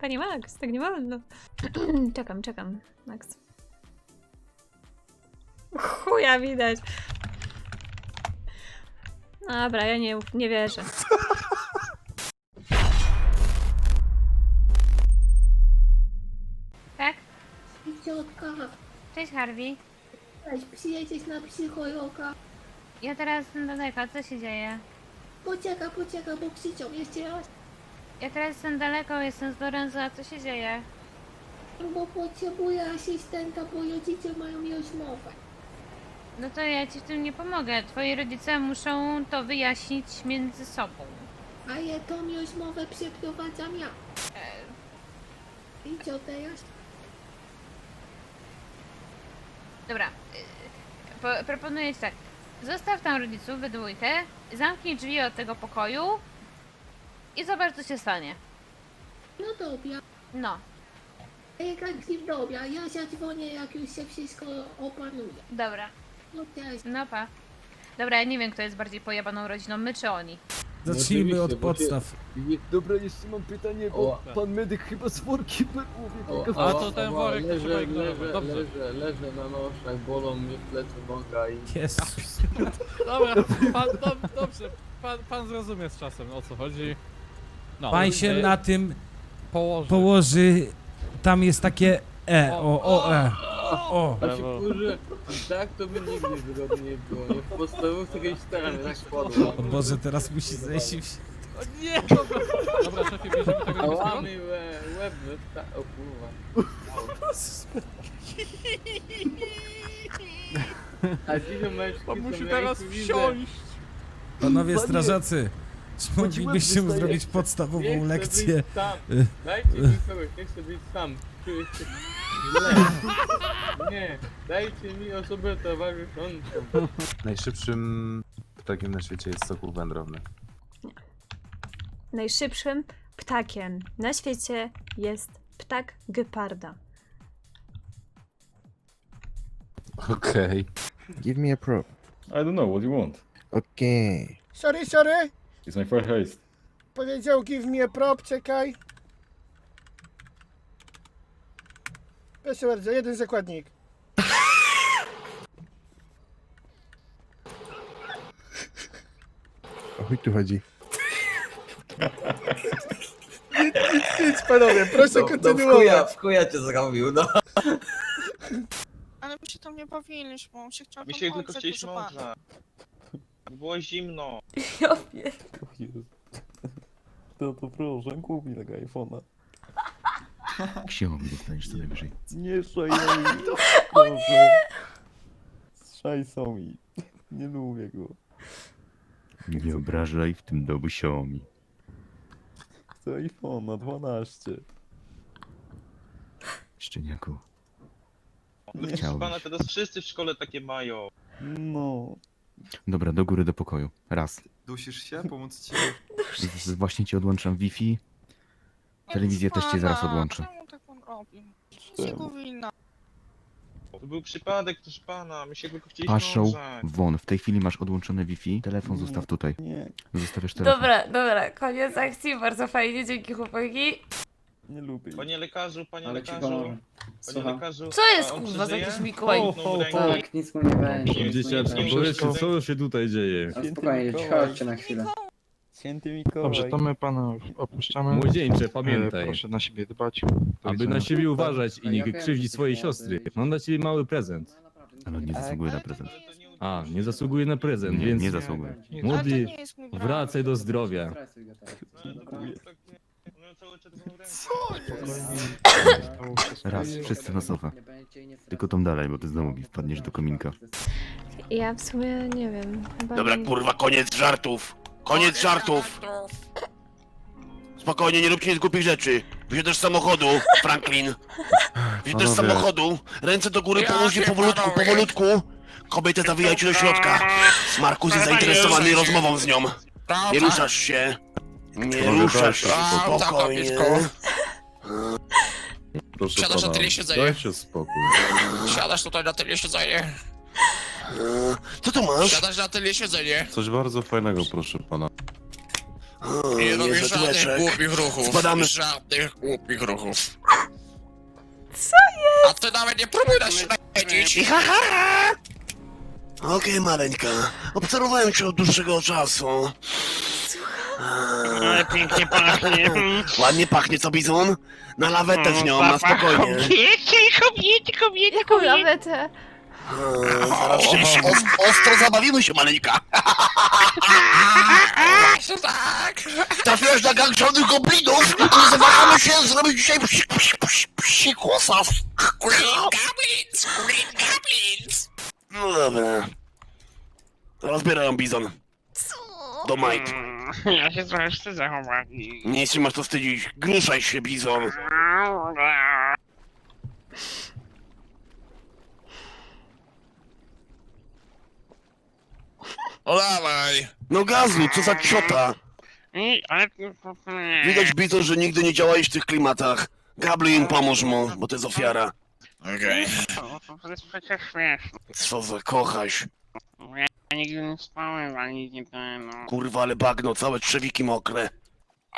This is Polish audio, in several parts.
Panie Max, tak nie wolno. czekam, czekam, Max. Chuja widać. Dobra, ja nie, nie wierzę. Tak? Ciotka, Cześć Harvey. weź przyjedziesz na psychologa. Ja teraz jestem daleko, co się dzieje? Poczekaj, poczekaj, bo krzyczą jeszcze raz. Ja teraz jestem daleko, jestem z Lorenzo, a co się dzieje? Bo potrzebuję asystenta, bo rodzice mają rozmowę. No to ja ci w tym nie pomogę. Twoi rodzice muszą to wyjaśnić między sobą. Ale tą rozmowę przeprowadzam ja. I co teraz? Dobra, y, po, proponuję ci tak. Zostaw tam rodziców we dwójkę, zamknij drzwi od tego pokoju i zobacz co się stanie. No dobra. No, Jak dobra, ja zadzwonię jak już się wszystko opanuje. dobra, No teraz. no pa. Dobra, ja nie wiem kto jest bardziej pojebaną rodziną, my czy oni. Zacznijmy od Oczywiście, bo się- podstaw. Nie, dobra, jeszcze mam pytanie, bo O. pan medyk chyba z workiem. O, A to ten worek to trzeba leżę, ignorować. leżę, Dobrze. leżę, leżę na noszach, bolą mnie plecy, noga i... Jezus. Dobra, pan, dob, dobrze, pan, pan zrozumie z czasem o co chodzi. No, Pan się e, na tym położy. położy. Tam jest takie E, o, o, E. O. A się Brawo. kurze, tak to by nigdy wygodnie nie było, nie? W podstawówce kiedyś staramy, tak spadło. O Boże, teraz musi zejść i... wsi- O nie, dobra. Dobra, szefie, bierzemy tego A niebieskiego? łamy łe, łeb. O kurwa. A mężczyzn Pan musi teraz wsiąść. Panowie strażacy, moglibyście mu zrobić podstawową chcę lekcję? być sam. Dajcie mi kogoś, nie chcę być sam. Czuję się źle. Nie, dajcie mi osobę towarzyszącą. Najszybszym ptakiem na świecie jest sokół wędrowny. Najszybszym ptakiem na świecie jest ptak geparda. Okej. Give me a prop. I don't know, what you want? Okay. Sorry, sorry. It's my first haste. Powiedział give me a prop, czekaj. Proszę bardzo, jeden zakładnik. O chuj tu chodzi? Nic panowie, proszę kontynuować. w chuja cię zrobił, no. Ale my się tam nie bawiliśmy, on się chciał My tam się tylko chcieliśmy ogrzać. Było zimno. Ja wiem. To to proszę, kup mi tego iPhone'a. Xiaomi dostaniesz co najwyżej. Nie Xiaomi. O nie! Xiaomi. Nie lubię go. Nie obrażaj w tym domu Xiaomi. Chcę iPhone'a 12. Szczeniaku. No, proszę Chciałbyś. pana, teraz wszyscy w szkole takie mają. No. Dobra, do góry do pokoju. Raz. Dusisz się? Pomóc ci? Z- z- Właśnie ci odłączam Wi-Fi. Telewizję też ci zaraz pana, odłączę. Czemu tak on robi? Jego wina. To był przypadek, proszę pana, my się tylko chcieliśmy Paszą ogrzać. won. W tej chwili masz odłączone Wi-Fi. Telefon zostaw tutaj. Nie, Zostawiasz telefon. Dobra, dobra, koniec akcji, bardzo fajnie, dzięki chłopaki. nie lubię. Panie lekarzu, panie Ale ci lekarzu. Panie lekarzu. Co jest a on kurwa za przeżyje? jakiś Mikołaj? Ręką. Tak, nic mu nie będzie. Nie, Dzieciaczki, powiedzcie, nie, co się tutaj dzieje? A spokojnie, chodźcie na chwilę. Święty Mikołaj. Dobrze, to my pana opuszczamy. Młodzieńcze, pamiętaj, Proszę na siebie dbać. aby na siebie uważać i nie krzywdzić swojej siostry. Mam dla ciebie mały prezent. Ale nie zasługuje na prezent. A, nie zasługuje na prezent, Nie, więc nie zasługuje. Ale młody, to nie jest mój brat. wracaj do zdrowia. Stresuj go teraz. Ale czerwoną rękę. Raz, wszyscy na sofę. Tylko tam dalej, bo ty znowu mi wpadniesz do kominka. Ja w sumie nie wiem. Chyba Dobra, nie- kurwa, koniec żartów! Koniec żartów! Spokojnie, nie róbcie nic głupich rzeczy. Wysiadasz z samochodu, Franklin. Wysiadasz z Panowie. samochodu, ręce do góry, położnie powolutku, powolutku. Kobietę zawijajcie do środka. Markus jest zainteresowany rozmową z nią. Nie ruszasz się. Nie ruszasz się, dajcie spokój. spokojnie. Proszę Siadasz na tyle siedzenie. Dajcie spokój. Siadasz tutaj na tyle siedzenie. Co tu masz? Siadasz na tyle siedzenie. Coś bardzo fajnego, proszę pana. O, Nie robię niezły żadnych głupich ruchów. Spadamy. Żadnych głupich ruchów. Co A ty nawet nie próbuj nas śledzić. Ha, ha, ha. Okej, maleńka. Obserwowałem cię od dłuższego czasu. Ale pięknie pachnie. Ładnie pachnie, co bizon? Na lawetę z nią, na spokojnie. Kobiety, kobiety, kobiety, Jaką lawetę? Hmm, Zaraz się się os- ostro zabawimy się, maleńka. Tak. Trafiłeś na gang czarnych goblinów i zawahamy się zrobić dzisiaj psi, psi, psi, psi kłosas. Green Goblins, Green Goblins. No dobra. Rozbierają bizon. Co? Do majt. Ja się trochę wstydzę, chłopaki. Nie się masz to wstydzić. Gruszaj się, bizon. O dawaj. No gazu, co za ciota. I, ale... Widać bizon, że nigdy nie działałeś w tych klimatach. Gablin, pomóż mu, bo to jest ofiara. Okej. To jest przecież śmieszne. Co za kochaś. Ja nigdy nie spałem, ani nie ten, no. Kurwa, ale bagno, całe trzewiki mokre.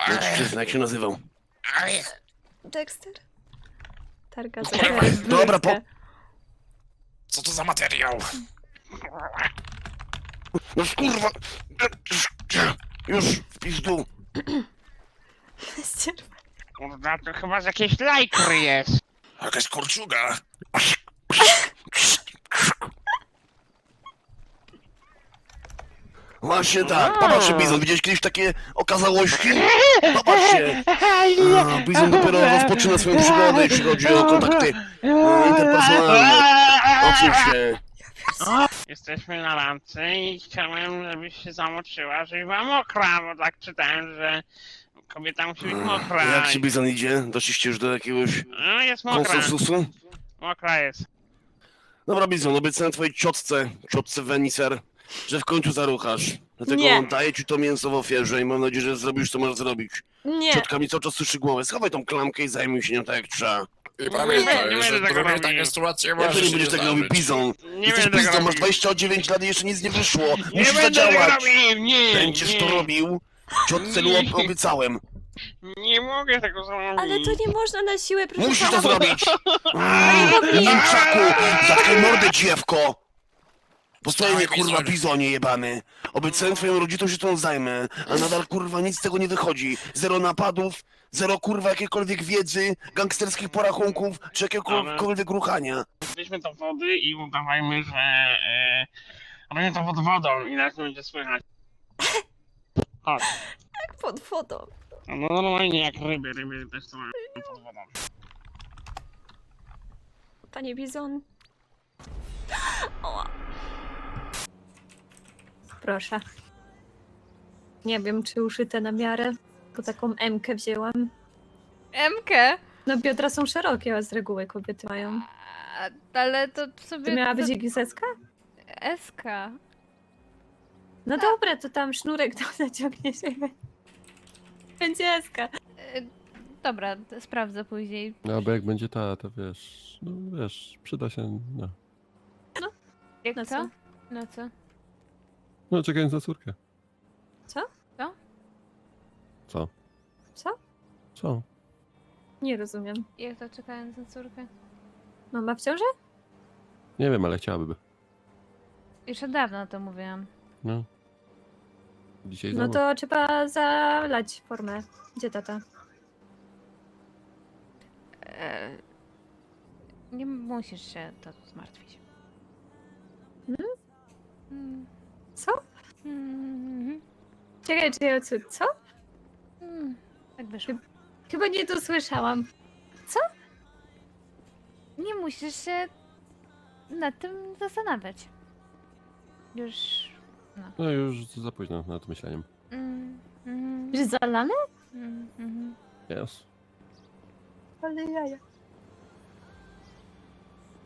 Mężczyzna, jak się nazywał? Dexter? Targa za Kurwa, Dobra, po... Co to za materiał? No kurwa! Już, w pizdu. Kurwa, to chyba z jakiejś lajkry jest. Jakaś korczuga. Właśnie tak, popatrzcie Bizon, widziałeś kiedyś takie okazałości? Popatrzcie! A, Bizon dopiero rozpoczyna swoją przygodę, jeśli chodzi o kontakty e, interpersonalne. Się. Jesteśmy na randce i chciałem, żebyś się zamoczyła, żebyś była mokra, bo tak czytałem, że kobieta musi być mokra. Jak ci Bizon idzie? Doszliście już do jakiegoś No jest mokra. konsensusu? Mokra jest. Dobra Bizon, obiecałem twojej ciotce, ciotce Weniser, że w końcu zaruchasz. Dlatego Nie. daję ci to mięso w ofierze i mam nadzieję, że zrobisz co masz zrobić. Nie. Ciotka mi cały czas słyszy głowę, schowaj tą klamkę i zajmij się nią tak jak trzeba. I pamiętaj, nie że będę drugie takie sytuacje Jak to możesz nie będziesz tego robił, Bizon? Nie Jesteś będę tego pizdą, masz robił. 29 lat i jeszcze nic nie wyszło. Nie Musisz będę tego zadziałać. robił, nie, Będziesz nie. to robił. Ciotce lu Nie. obiecałem. Nie mogę tego zrobić. Ale to nie można na siłę, proszę Musisz to pana. zrobić. Nimczaku, zatkaj mordę dziewko. Mnie kurwa bizonie jebany. Obiecałem twoim rodzicom się tą zajmę, a nadal kurwa nic z tego nie wychodzi. Zero napadów, zero kurwa jakiejkolwiek wiedzy, gangsterskich porachunków, czy jakiegokolwiek ruchania. Weźmy to wody i udawajmy, że... E, robimy to pod wodą i nas nie będzie słychać. Chodź. Jak pod wodą. No normalnie jak ryby, ryby też są pod wodą. Panie Bizon. O. Proszę. Nie wiem, czy uszyte na miarę, bo taką M-kę wzięłam. M-kę? No biodra są szerokie, a z reguły kobiety mają. Ale to sobie... To miała być XS-ka? SK. No dobra, to tam sznurek to zaciągnie się. Będzie SK. Dobra, sprawdzę później. No bo jak będzie ta, to wiesz, no wiesz, przyda się, no. Jak no co? No co? No czekając na córkę. Co? Co? Co? Co? Co? Nie rozumiem. Jak to czekając na córkę? No, Mama w ciąży? Nie wiem, ale chciałaby. Już od dawna to mówiłam. No. Dzisiaj No znowu. to trzeba zalać formę. Gdzie tata? E, nie musisz się to zmartwić. Hmm? Mm, Co? mm, Czekaj, czy ja co? co? mm. Tak wyszło. Chyba nie dosłyszałam. Nie musisz się nad tym zastanawiać. Już. No już za późno nad myśleniem. Mm, mm, Że zalane? mm, mm. Jest. Ale jaja.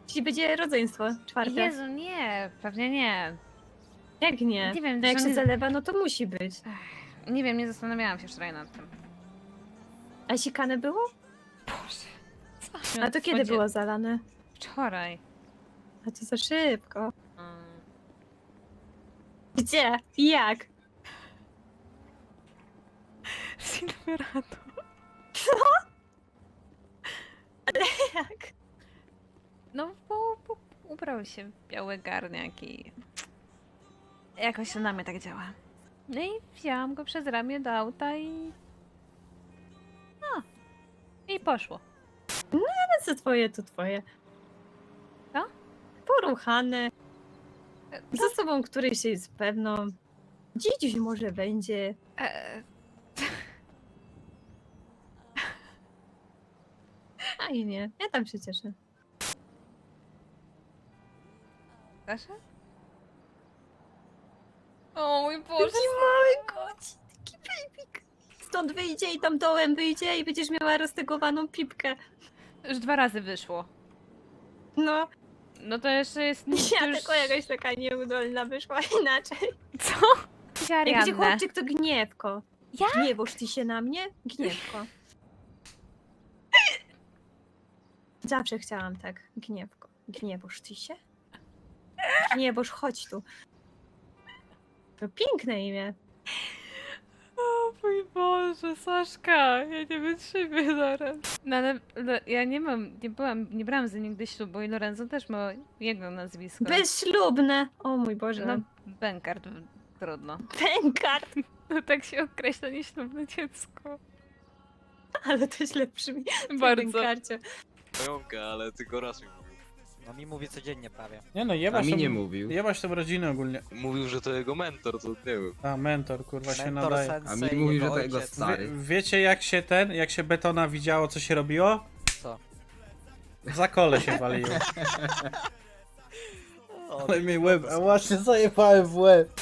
Jeśli będzie rodzeństwo czwarte. Jezu, nie, pewnie nie. Jak nie? Nie wiem, no jak się zalewa, no to musi być. Nie wiem, nie zastanawiałam się wczoraj nad tym. A sikane było? Boże. A to kiedy było zalane? Wczoraj. A to za szybko. Mm. Gdzie? Jak? Silverado. Jak? No, bo, bo ubrał się w biały garniak i... Jakoś to na mnie tak działa. No i wzięłam go przez ramię do auta i... No. I poszło. Ale co twoje, to twoje. Co? Poruchane. Za sobą któryś się jest pewno. Dziś może będzie. E, A i nie, ja tam się cieszę. proszę? O mój Boże, Taki mały koci, taki babik. Stąd wyjdzie i tam dołem wyjdzie i będziesz miała roztegowaną pipkę. już dwa razy wyszło. No, No to jeszcze jest... ja już... tylko jakaś taka nieudolna wyszła inaczej. Co? Jak będzie Ariadne. chłopczyk, to gniewko. Ja? Gniewosz ty się na mnie? Gniewko. Zawsze chciałam tak. Gniewko. Gniewosz ty się? Gniewosz, chodź tu. To piękne imię. O mój Boże, Saszka, ja nie wytrzymię zaraz. No ale ale ja nie mam, nie byłam, nie brałam z nim nigdy ślubu i Lorenzo też ma jego nazwisko. Bezślubne. O mój Boże. No, Benkart, trudno. Pękart. No tak się określa nieślubne dziecko. Ale to źle brzmi. Bardzo. Pająka, ale tylko raz mi. No mi mówi codziennie prawie. Nie no, jebać mi tą- nie mówił. Jebać tą rodzinę ogólnie. Mówił, że to jego mentor, to nie wiem. A, mentor, kurwa, się Mentor nadaje. sensei, jego ojciec. Wie, wiecie jak się ten, jak się betona widziało, co się robiło? Co? Za kole się waliło. O, Ale mi łeb, a właśnie zajebałem w łeb.